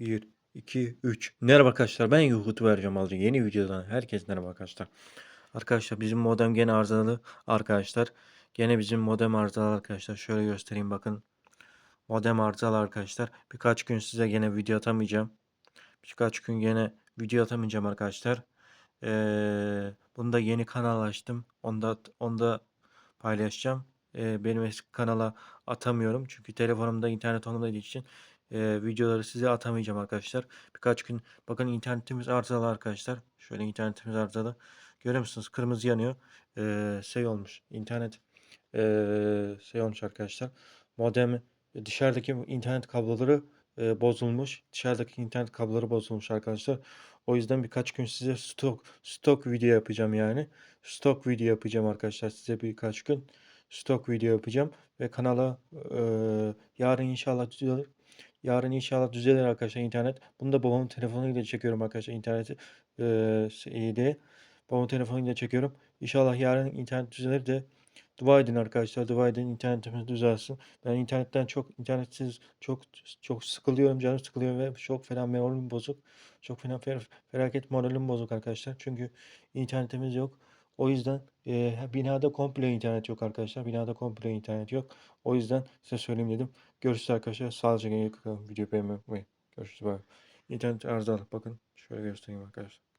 1, 2, 3. Merhaba arkadaşlar ben Yuhut vereceğim alacağım yeni videodan herkes merhaba arkadaşlar. Arkadaşlar bizim modem gene arızalı arkadaşlar. Gene bizim modem arızalı arkadaşlar. Şöyle göstereyim bakın. Modem arızalı arkadaşlar. Birkaç gün size gene video atamayacağım. Birkaç gün gene video atamayacağım arkadaşlar. Ee, bunda yeni kanal açtım. Onda onda paylaşacağım. Ee, benim eski kanala atamıyorum. Çünkü telefonumda internet olmadığı için e, videoları size atamayacağım arkadaşlar. Birkaç gün bakın internetimiz arızalı arkadaşlar. Şöyle internetimiz arızalı. Görüyor musunuz? Kırmızı yanıyor. Ee, şey olmuş. İnternet ee, şey olmuş arkadaşlar. Modem dışarıdaki internet kabloları e, bozulmuş. Dışarıdaki internet kabloları bozulmuş arkadaşlar. O yüzden birkaç gün size stok stok video yapacağım yani. Stok video yapacağım arkadaşlar size birkaç gün. Stok video yapacağım ve kanala e, yarın inşallah. Yarın inşallah düzelir arkadaşlar internet. Bunu da babamın telefonuyla çekiyorum arkadaşlar interneti e, şeyde. Babamın telefonuyla çekiyorum. İnşallah yarın internet düzelir de dua edin arkadaşlar. Dua edin internetimiz düzelsin. Ben internetten çok internetsiz çok çok sıkılıyorum. Canım sıkılıyor ve çok fena moralim bozuk. Çok fena fer- felaket moralim bozuk arkadaşlar. Çünkü internetimiz yok. O yüzden e, binada komple internet yok arkadaşlar. Binada komple internet yok. O yüzden size söyleyeyim dedim. Görüşürüz arkadaşlar. Sağlıcakla kalın. Video beğenmeyi. Görüşürüz. Bye. İnternet arızalı. Bakın şöyle göstereyim arkadaşlar.